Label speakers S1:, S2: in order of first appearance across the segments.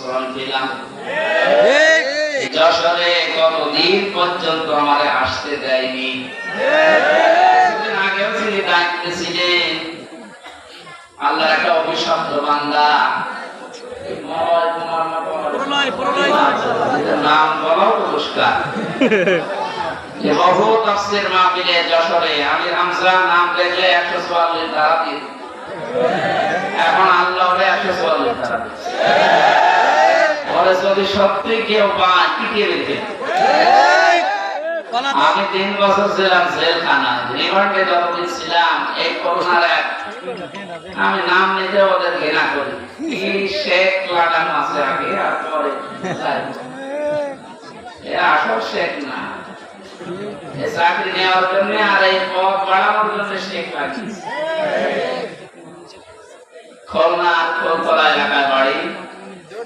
S1: বছর ছিলাম যশোরে কতদিন পর্যন্ত আমারে আসতে দেয়নি? আগেও তিনি ডাকতেছিলেন আল্লাহর একটা অভিশপ্ত বান্দা। মলয় কুমার না কুমার? এদের নাম বলাও পুরস্কার। বহু তফসির মাহফিলে যশোরে আমি হামজা নাম দেখলে একশো চুয়াল্লিশ ধারা দিই এখন আল্লাহ একশো চুয়াল্লিশ ধারা দিচ্ছে পরে যদি সত্যি কেউ পায় আমি তিন বছর ছিলাম জেলখানা রিমান্ডে যতদিন ছিলাম এই করোনার এক। আমি নাম নিতে ওদের ঘৃণা করি। কি শেখ লাগানো আছে আগে আর পরে? এ আসল শেখ না। চাকরি নেওয়ার জন্য আর এই পদ বাড়ানোর জন্য শেখ লাগিয়েছে। খুলনা খোলতলা এলাকায় বাড়ি।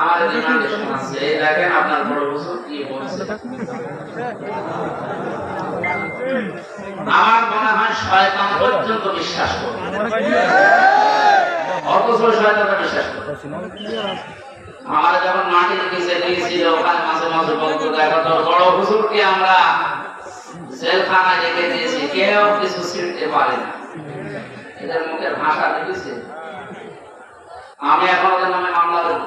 S1: আমাদের আমার যখন মাটির নিচে দিয়েছিল ওখানে মাঝে মাঝে বলতো, দেখো তো বড় হুজুরকে আমরা জেলখানায় রেখে দিয়েছি, কেউ কিছু ছিঁড়তে পারে না। এদের মুখের ভাষা দেখেছে আমি এখন ওদের নামে মামলা দেবো।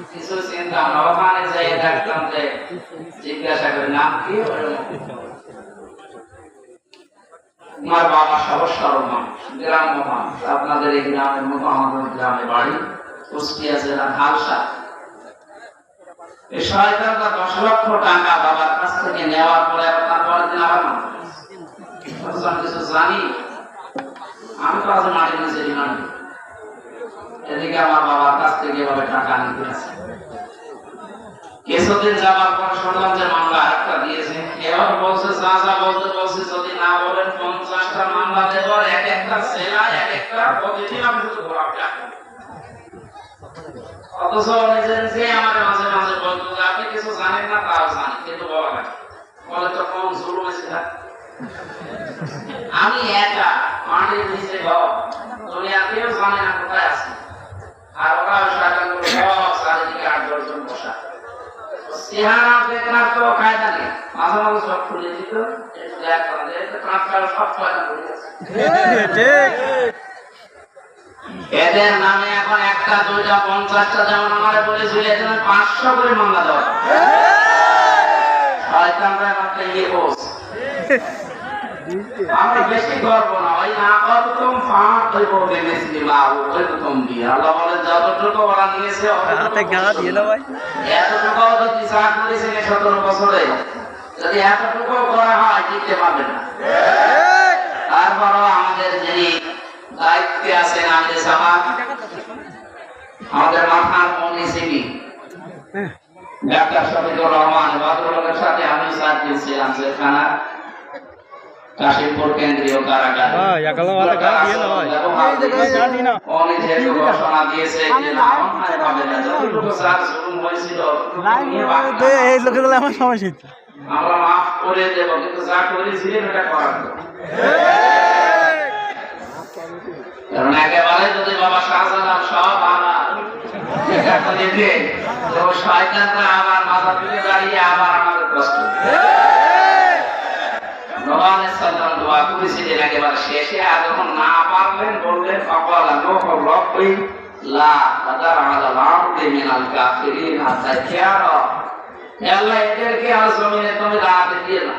S1: কিছু চিন্তা না যাই দেখতাম যে, জিজ্ঞাসা করি, নাম কি? আমার বাবা সহজ মানুষ, গ্রাম্য মানুষ। আপনাদের এই গ্রামের মতো আমাদের গ্রামে বাড়ি, কুষ্টিয়া জেলার হালসা দশ লক্ষ টাকা বাবার কাছ থেকে নেওয়ার পরে আপনার পরের দিন আবার কিছু জানি? আমি তো আজ মাটির নিচে রিমান্ড এদিকে আমার বাবার কাছ থেকে এভাবে টাকা নিতে আছে কিছুদিন যাবার পর যে মামলা আরেকটা দিয়েছে। এবার বলছে, যা যা বলতে বলছে, যদি না বলেন, পঞ্চাশটা মামলা দেব আর এক একটা সেলা এক একটা প্রতিদিন আমি শুধু ঘোরাবো অথচ নিজে নিজে আমাদের মাঝে মাঝে বলতো যে, আপনি কিছু জানেন না, তাও জানি কিন্তু বলা লাগে বলে তো কম জুলুম আছে আমি একা মাটির নিচে ঘর দুনিয়া কেউ জানে না কোথায় আছে। আর ওরা চেহারা দেখার তো কায়দা নেই মাঝে মাঝে সব খুলে দিত এদের নামে এখন একটা দুইটা পঞ্চাশটা যেমন আমার বলেছিল এখানে পাঁচশো করে মামলা দেওয়া। শয়তানরা একটা ইয়ে আমরা বেশি গর্ব না। ওই না কতম ফাঁক হইব বেমেসি লাউ কতম দিয়ে? আল্লাহ বলেন যতটুকু ওরা নিয়েছে
S2: হাতে গালা দিয়ে দাও ভাই।
S1: এতটুকু যদি চা করেছিল সতেরো বছরে? যদি এতটুকু করা হয় দিতে পারবে না। তারপরও আমাদের যিনি দায়িত্বে আছেন আমাদের সামাজ আমাদের মাথার মনি সিবি ডাক্তার শফিকুর রহমান ভদ্রলোকের সাথে আমি সাথ দিয়েছিলাম সেখানা। কাশিমপুর কেন্দ্রীয় কারাগার।
S2: হ্যাঁ, আমার সমস্যা
S1: আমরা মাফ করে দেব কিন্তু যা করেছিলেন ওটা করার কারণ একেবারে যদি বাবা শাহজালাল সব আমার শয়তানরা আবার মাথা তুলে দাঁড়িয়ে আবার আমাদের কষ্ট নোয়া আলাইসাল্লাম দোয়া করেছিলেন একেবারে শেষে আর যখন না পারলেন, বললেন, ফকল নোহ রব্বি লা তাদার আলাল আরদি মিনাল কাফিরিন হাত্তা এদেরকে আর জমিনে তুমি না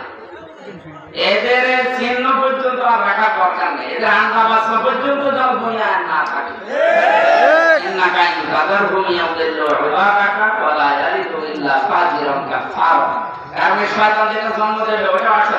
S1: এদের চিহ্ন পর্যন্ত আর রাখা দরকার নেই। এদের আন্দা বাসা পর্যন্ত যেন দুনিয়া না থাকে। তাদের ভূমি আমাদের রাখা বলা জারি তুমি ইল্লা ফাজিরম কাফার কারণ শয়তান যেটা জন্ম দেবে, ওটা আসলে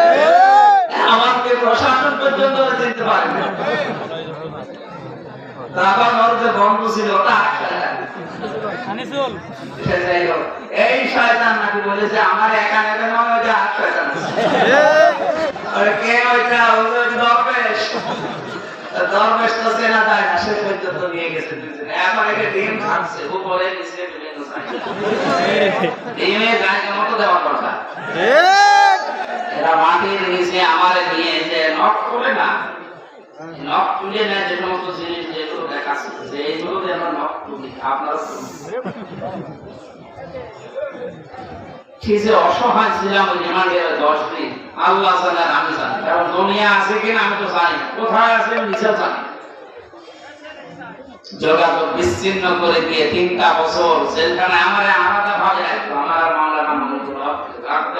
S1: প্রশাসন পর্যন্ত চিনতে পারে না ওর যে বন্ধু ছিল ওটা এই শয়তান নাকি বলেছে আমার একা নেবে না ওই যে শয়তান কে ওইটা? ওই দরবেশ দরবেশ তো চেনা যায় না সে পর্যন্ত নিয়ে গেছে এখন একে ডিম খাচ্ছে উপরে নিচে বিভিন্ন ডিমে জায়গা মতো দেওয়া কথা এরা মাটির নিচে নিয়ে না। তুলে যে সমস্ত জিনিস যেগুলো দেখাচ্ছে যে এইগুলো দিয়ে নখ তুলি। অসহায় ছিলাম ওই দশ দিন। আল্লাহ আমি জানি। কারণ দুনিয়া আছে কিনা আমি তো জানি কোথায় আছে আমি জানি যোগাযোগ বিচ্ছিন্ন করে দিয়ে তিনটা বছর সেখানে আমার আলাদা ভাবে আমার আর মাওলানা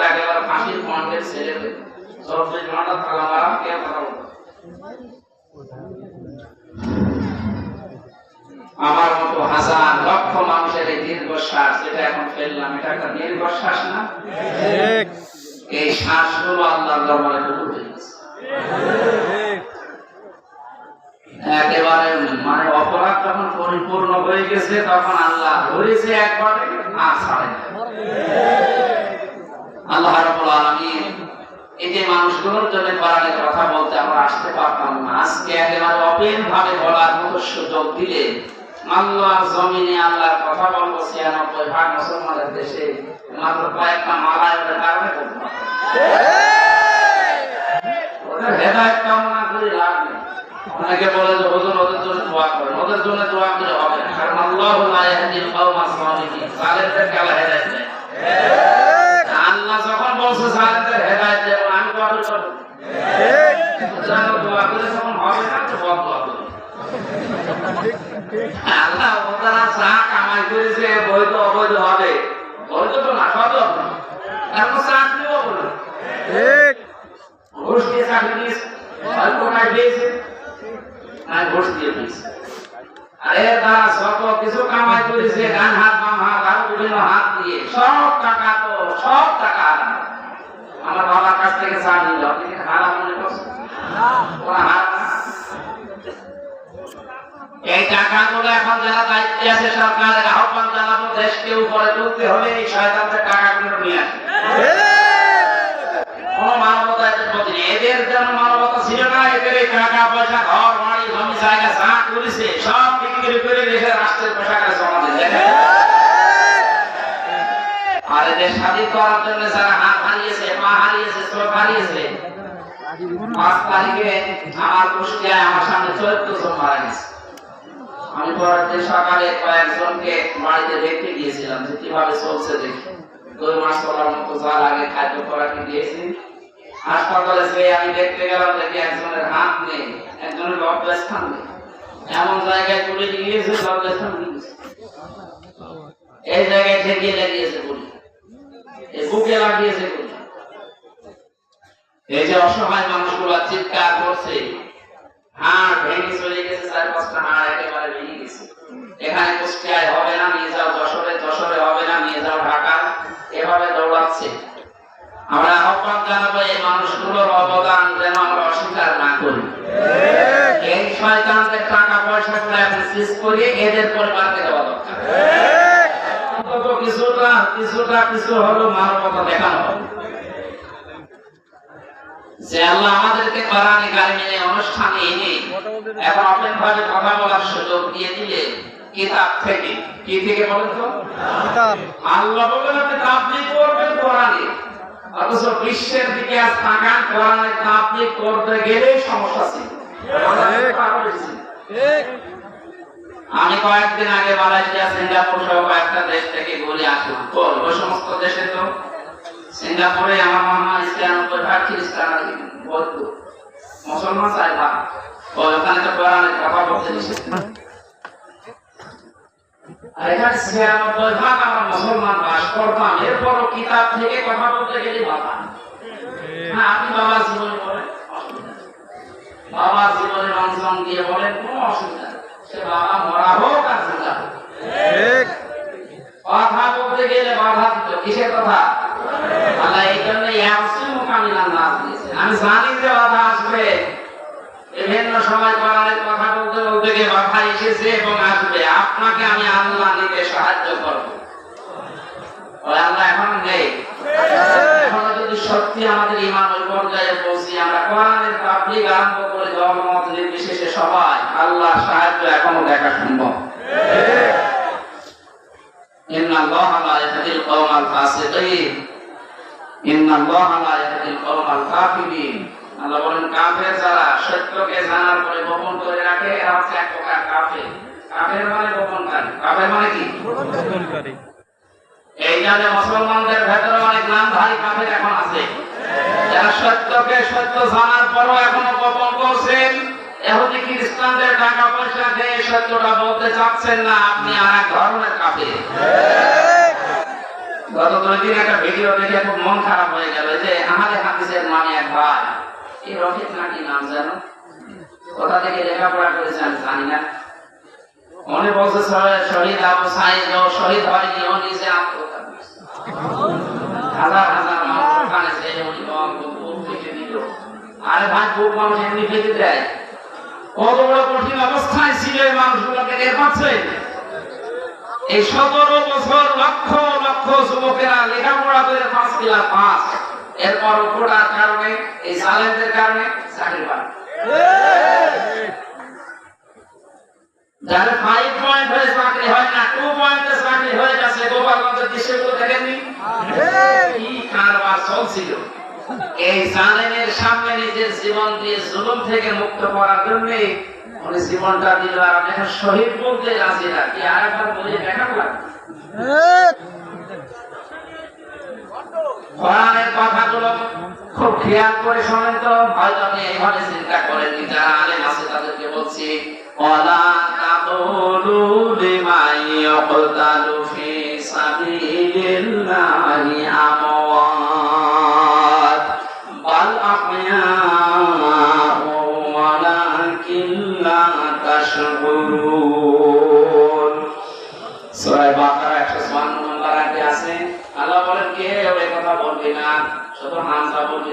S1: একেবারে ফাঁসির ছেলে হয়ে। চব্বিশ ঘণ্টা মারা কে আমার মতো হাজার লক্ষ মানুষের এই দীর্ঘশ্বাস যেটা এখন ফেললাম, এটা একটা দীর্ঘশ্বাস না? এই শ্বাসগুলো আল্লাহর দরবারে হয়ে গেছে। একেবারে মানে অপরাধ যখন পরিপূর্ণ হয়ে গেছে, তখন আল্লাহ ধরেছে একবারে, আর ছাড়ে না। আল্লাহ রাব্বুল আলামিন এই যে মানুষগুলোর জন্য কথা বলতে আমরা আসতে পারতাম না। আজকে একেবারে অপেন ভাবে বলার মতো সুযোগ দিলে আল্লাহর জমিনে আল্লাহর কথা বলব ছিয়ানব্বই ভাগ মুসলমানের দেশে, মাত্র কয়েকটা কারণে হেদায়ত কামনা করে অনেকে বলে যে হুজুর, ওদের জন্য দোয়া করেন ওদের জন্য দোয়া করে হবে কারণ আল্লাহ লা ইয়াহদিল আল্লাহ যখন বলছে জালেমদের হেদায়েত দেব আমি দোয়া করে করব জানো দোয়া করে যখন হবে না তো বদ দোয়া করব আল্লাহ ওরা চা কামাই করেছে বৈধ অবৈধ হবে। বৈধ তো না সব না এখন চাকরিও বলে। ঘুষ দিয়ে চাকরি দিয়েছে অল্প টাকা দিয়েছে আর ঘুষ দিয়ে দিয়েছে। আরে তারা শত কিছু কামাই করেছে ডান হাত বাম হাত আর বিভিন্ন হাত দিয়ে। সব টাকা তো সব টাকা। আমার বাবার কাছ থেকে চা নিল আপনি কি হারাম মনে করছেন ওরা হারাম না। এই টাকাগুলো এখন যারা দায়িত্বে আছে সরকারের আহ্বান জানাব দেশকে উপরে তুলতে হলে এই শয়তানদের টাকাগুলো নিয়ে আসে কোনো মানবতা এদের প্রতি এদের যেন মানবতা ছিল না এদের এই টাকা পয়সা ঘর বাড়ি জমি জায়গা যা করেছে সব বিক্রি করে রাষ্ট্রের পোশাকের দিয়ে আর এদের স্বাধীন করার জন্য যারা হাত হারিয়েছে পা হারিয়েছে চোখ হারিয়েছে পাঁচ তারিখে আমার কুষ্টিয়ায় আমার সামনে চরিত্র জন মারা গেছে আমি দিন সকালে কয়েকজনকে বাড়িতে দেখতে গিয়েছিলাম যে কীভাবে চলছে দেখি। দুই মাস চলার মতো যা লাগে খাদ্য খোরাকি দিয়েছি। হাসপাতালে যে আমি দেখতে গেলাম দেখি একজনের হাত নেই, একজনের লব্ধস্থান নেই। এমন জায়গায় তুলে দিয়েছে এই জায়গায় ঠেকিয়ে লাগিয়েছে এই বুকে লাগিয়েছে গুলি এই যে অসহায় মানুষগুলো চিৎকার করছে টাকা পয়সা করে। এখন সিজ করিয়ে দেওয়া দরকার। কিছুটা কিছুটা, কিছু হলো মানবতা দেখানো হবে। যে আল্লাহ আমাদেরকে কোরআনে কারিমে অনুষ্ঠানে এনে এখন অপেন ভাবে কথা বলার সুযোগ দিয়ে দিলে কিতাব থেকে? কি থেকে বলেন তো?
S2: কিতাব
S1: আল্লাহ বলেন আপনি তাবলিগ করবেন কোরআনে। অথচ বিশ্বের দিকে আজ তাকান কোরআনে তাবলিগ করতে গেলেই সমস্যা ছিল। আমি কয়েকদিন আগে মালয়েশিয়া সিঙ্গাপুর সহ কয়েকটা দেশ থেকে ঘুরে আসলাম। তো ওই সমস্ত দেশে তো। সিঙ্গাপুরে আমার মনে হয় ছিয়ানব্বই ভাগ খ্রিস্টান বৌদ্ধ মুসলমান চাই ভাগ ওখানে তো কোরআনের কথা বলতে নিষেধ আর এখানে ছিয়ানব্বই ভাগ আমরা মুসলমান বাস করতাম। এরপরও কিতাব থেকে কথা বলতে গেলে বাবা। হ্যাঁ আপনি বাবা জীবনে বলেন বাবা জীবনে রঞ্জন দিয়ে বলেন কোনো অসুবিধা সে বাবা মরা হোক আর জিন্দা হোক। কথা বলতে গেলে বাধা দিত। কিসের কথা? আল্লাহ এই জন্য ইয়াসি মোকাবিলা না দিয়েছেন আমি জানি যে বাধা আসবে। বিভিন্ন সময় কোরআনের কথা বলতে বলতে গিয়ে বাধা এসেছে এবং আসবে। আপনাকে আমি আল্লাহ নিতে সাহায্য করব। ওই আল্লাহ এখন নেই। এখন যদি সত্যি আমাদের ইমান ওই পর্যায়ে পৌঁছি আমরা কোরআনের পাবলিক আরম্ভ করে জনমত নির্বিশেষে সবাই আল্লাহ সাহায্য এখনও দেখা সম্ভব। ইন্নাল্লাহ লা ইয়াহদিল কওমাল ফাসিকিন। আল্লাহ বলেন কাফের যারা সত্যকে জানার পরে গোপন করে রাখে এরা হচ্ছে এক প্রকার কাফের। কাফের মানে গোপনকারী। কাফের মানে কি?
S2: গ্রহণকারী
S1: এই জন্য মুসলমানদের ভেতরে অনেক নামধারী কাফের এখন আছে। যারা সত্যকে সত্য জানার পরও এখনও গোপন করছেন এহুদি খ্রিস্টানদের টাকা পয়সা দিয়ে সত্যটা বলতে চাচ্ছেন না আপনি আর এক ধরনের কাফের। গত দুই একটা ভিডিও দেখে খুব মন খারাপ হয়ে গেল যে আমাদের হাদিসের মানে এক ভাই এই রফিক নাকি নাম জানো? কোথা থেকে লেখাপড়া জানি না। উনি বলছে শহীদ আবু ও শহীদ নিজে আত্মহত্যা হাজার হাজার মানুষ ওখানে দিল আরে ভাই বুক মানুষ এমনি ফেটে দেয়। কত বড় কঠিন অবস্থায় ছিল মানুষগুলোকে পাচ্ছে এই সতেরো বছর লক্ষ লক্ষ যুবকেরা লেখাপড়া করে পাঁচ কিলার পাস। এরপর পড়ার কারণে এই সালেন্সের কারণে চাকরি যাদের ফাইভ পয়েন্ট হয়ে চাকরি হয় না টু পয়েন্টে চাকরি হয়ে গেছে গোপালগঞ্জের দৃশ্যগুলো দেখেননি? কি কারবার চলছিল। এই জালেমের সামনে নিজের জীবন দিয়ে জুলুম থেকে মুক্ত করার জন্য উনি জীবনটা দিল শহীদ বলতে না। কি আর একবার কথাগুলো খুব খেয়াল করে শোনেন তো। হয়তো এইভাবে চিন্তা করেন যারা আছে তাদেরকে বলছি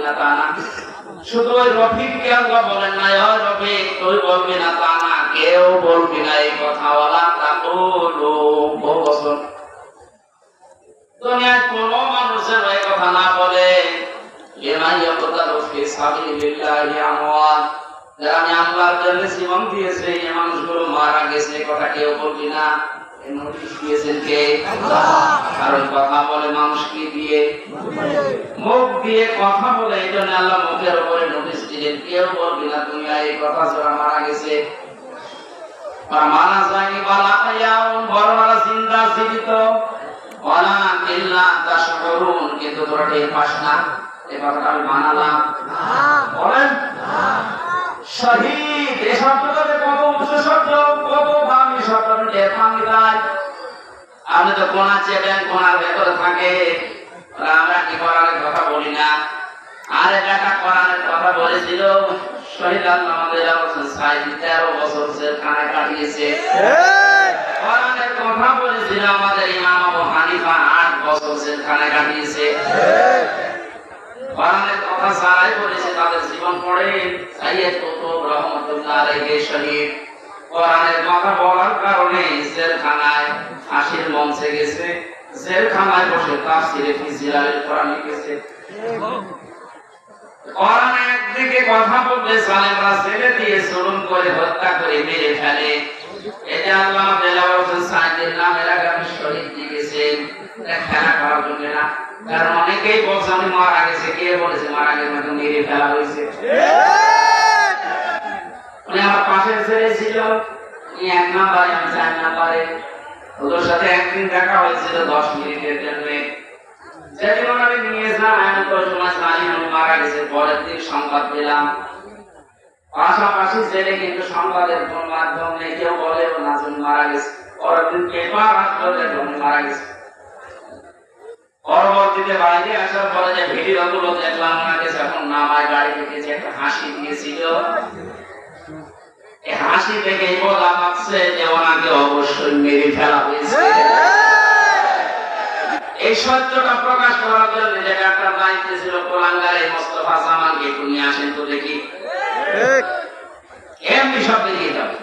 S1: না তা না শুধু ওই রফিককে আল্লাহ বলেন না ওই রফিক, তুই বলবি না তা না, কেউ বলবি না এই কথা ওয়ালা তাকুলু বহু বছর দুনিয়ায় কোন মানুষের এই কথা না বলে, লিমান ইয়াকতালু সাবিলিল্লাহি আমওয়াত যারা আমি আল্লাহর জন্য জীবন দিয়েছে, এই মানুষগুলো মারা গেছে কথা কেউ বলবি না। নোটিশ দিয়েছেন কে ওই কথা বলে মানুষ কি দিয়ে, মুখ দিয়ে কথা বলে, এই জন্য আল্লাহ মুখের উপরে নোটিশ দিলেন, কেউ বলবি না, তুমি আর এই কথা যারা মারা গেছে। মারা যায়নি বালা খাইয়াও বড় মারা জিন্দা জীবিত। ওয়ালা ইল্লা তাশকুরুন, কিন্তু তোরা টের পাস না। কথাটা আমি মানালাম। বলেন? শহীদ এই শব্দটাতে কত উচ্চ শব্দ, কত টের আপনি তো কোনা চেপেন কোনার ভেতরে থাকে। আমরা কি করার কথা বলি না। আরে বেটা কোরআনের কথা বলেছিল শহীদ আল্লাহ আমাদের হোসেন সাইদ তেরো বছর জেলখানায় কাটিয়েছে। কোরআনের কথা বলেছিল আমাদের ইমাম আবু হানিফা আট বছর জেলখানায় কাটিয়েছে। কোরআনের কথা যারাই বলেছে তাদের জীবন পড়ে সাইয়েদ কুতুব রহমতুল্লাহ আলাইহি শহীদ। কোরআনের কথা বলার কারণে জেলখানায় ফাঁসির মঞ্চে গেছে। জেলখানায় বসে কোরআন লিখেছে। কোরআন একদিকে কথা সালেমরা ছেলে দিয়ে করে হত্যা করে মেরে ফেলে। আল্লাহ হোসেন নামের আগামী শহীদ দিয়েছেন খেলা করার জন্য না, কারণ অনেকেই বলছে আমি মারা গেছে। কে বলেছে মারা গেছে? মেরে ফেলা হয়েছে। পাশাপাশি জেলে কিন্তু সংবাদের মাধ্যম নেই, কেউ বলে মারা গেছে। পরের পেপার আসলো মারা গেছে। পরবর্তীতে বাইরে আসার পরে যে ভিডিও গুলো দেখলাম, ওনাকে যখন নামায়, গাড়ি যে একটা হাসি দিয়েছিল হাসি থেকে বলা পাচ্ছে যে ওনাকে অবশ্যই মেরে ফেলা হয়েছে। এই সত্যটা প্রকাশ করার জন্য যে ডাক্তার দায়িত্বে ছিল কোলাঙ্গার এই মোস্তফা জামানকে একটু নিয়ে আসেন তো দেখি। এমনি সব বেরিয়ে যাবে।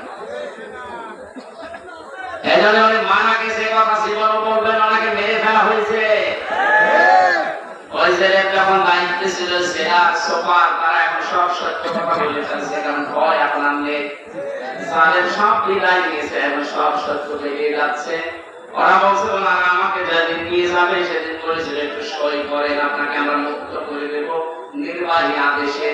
S1: এজন্য মারা গেছে কথা জীবনও বলবেন ওনাকে মেরে ফেলা হয়েছে। যখন দায়িত্বে ছিল সেনা সোপার তারা এখন সব সত্য কথা বলে ফেলছে, কারণ ভয় এখন আনলে তাদের সব বিদায় নিয়েছে, এখন সব সত্য বেরিয়ে যাচ্ছে। ওরা বলছে ওনারা আমাকে যেদিন নিয়ে যাবে, সেদিন বলেছিল, একটু সই করেন, আপনাকে আমরা মুক্ত করে দেব। নির্বাহী আদেশে।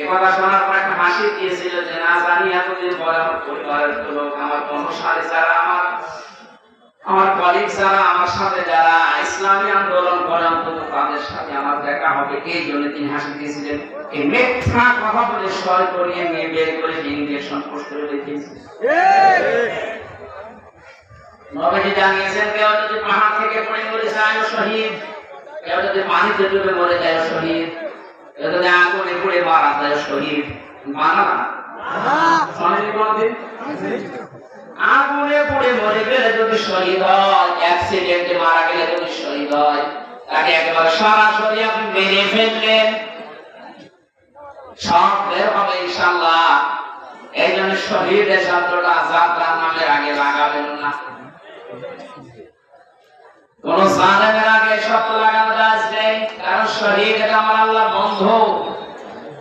S1: এ কথা শোনার পর একটা হাসি দিয়েছিল যে, না জানি, এতদিন পরে আমার পরিবারের লোক আমার অনুসারী যারা আমার আমার কলিগ যারা আমার সাথে যারা ইসলামী আন্দোলন করে অন্তত তাদের সাথে আমার দেখা হবে। এই জন্য তিনি হাসি দিয়েছিলেন। এই মিথ্যা কথা বলে সয় করিয়ে নিয়ে বের করে ইঞ্জেকশন পোস্ট করে রেখেছে নবীজি জানিয়েছেন কেউ যদি পাহাড় থেকে পড়ে মরে যায় শহীদ কেউ যদি পানিতে ডুবে মরে যায় শহীদ কেউ যদি আগুনে পুড়ে মারা যায় শহীদ। মানা না। কোনদিন? আগুনে পুড়ে মরে গেলে যদি শহীদ হয় অ্যাক্সিডেন্টে মারা গেলে যদি শহীদ হয়, তাকে একেবারে সরাসরি আপনি মেরে ফেললেন। সব বের হবে ইনশাল্লাহ এই জন্য শহীদের শব্দটা আজাদ তার নামের আগে লাগাবেন না। কোন জালেমের আগে শব্দ লাগানো যায় কারণ শহীদ এটা আমার আল্লাহ বন্ধু।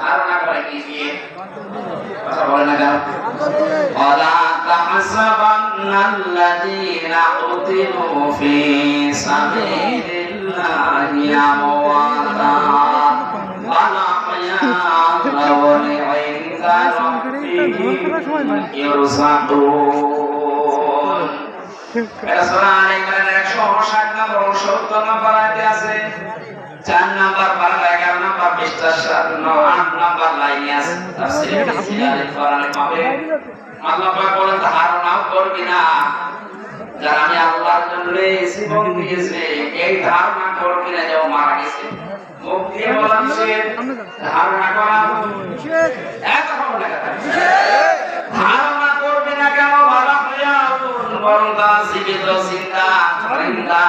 S1: ধারণা করে কি দিয়ে কথা বলে না কেন ولا تحسبن الذين قتلوا في سبيل الله أمواتا بل أحياء عند ربهم يرزقون এটা সূরা আলে ইমরানের 159 নম্বর 69 নম্বর আয়াতে আছে চার নাম্বার বারো এগারো নাম্বার পৃষ্ঠা সাত আট নাম্বার লাইনে আছে। আল্লাহ পাক বলেন ধারণাও করবি না। যারা আমি আল্লাহর জন্য জীবন দিয়েছে এই ধারণা করবি না যে ও মারা গেছে। মুখ দিয়ে ধারণা করা এত হবে ধারণা করবি না কেন বাবা হইয়া বরং জীবিত চিন্তা জিন্দা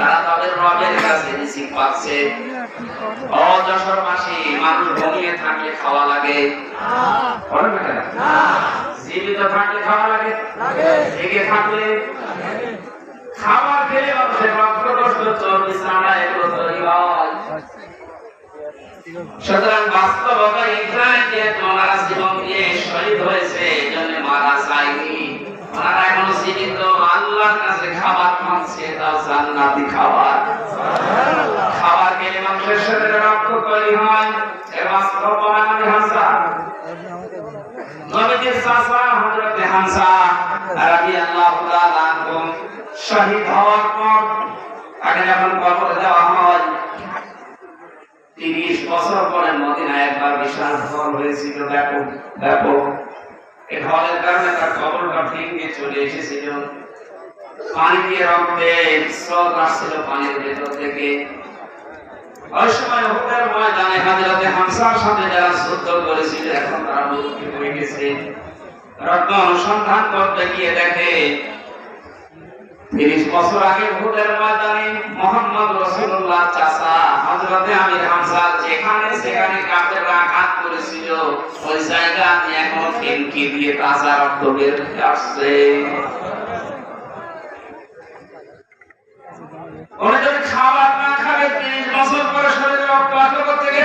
S1: তারা তাদের রবের কাছে রিজিক পাচ্ছে। ও যশোরবাসী মানুষ ঘুমিয়ে থাকলে খাওয়া লাগে? জীবিত থাকলে খাওয়া লাগে? জেগে থাকলে? খাবার খেলে মানুষের রক্ত কষ্ট চর্বি চামড়া এগুলো তৈরি হয় সুতরাং বাস্তবতা এখানে যে ওনারা জীবন দিয়ে শহীদ হয়েছে এই জন্য মারা যায়নি ওনারা এখনও জীবিত আল্লাহর কাছে খাবার খাচ্ছে তাও জান্নাতি খাবার। খাবার খেলে মানুষের শরীরে রক্ত তৈরি হয়। এর বাস্তব প্রমাণ হাসা নবীজির চাচা হযরতে হামজা রাদিয়াল্লাহু তাআলা শহীদ হওয়ার পর তাকে যখন কবরে দেওয়া হয় তিরিশ বছর পরে মদিনায় একবার বিশাল হয়েছিল ব্যাপক ব্যাপক। এই কারণে তার চলে এসেছিল। পানি দিয়ে রক্তে স্রোত আসছিল পানির ভেতর থেকে। ওই সময় ময়দানে হামসার সাথে যারা করেছিল, এখন তারা মুক্তি হয়ে গেছে। রত্ন অনুসন্ধান করতে গিয়ে দেখে, তিরিশ বছর আগে উহুদের ময়দানে মোহাম্মদ রসুল্লাহ চাচা হজরতে আমির হামসা যেখানে সেখানে কাপের আঘাত করেছিল, ওই জায়গা আমি এখন ফিনকি দিয়ে তাজা রক্ত বের হয়ে আসছে। যদি খাবার না খাবে, তিরিশ বছর পরে শরীরে রক্ত আসবে থেকে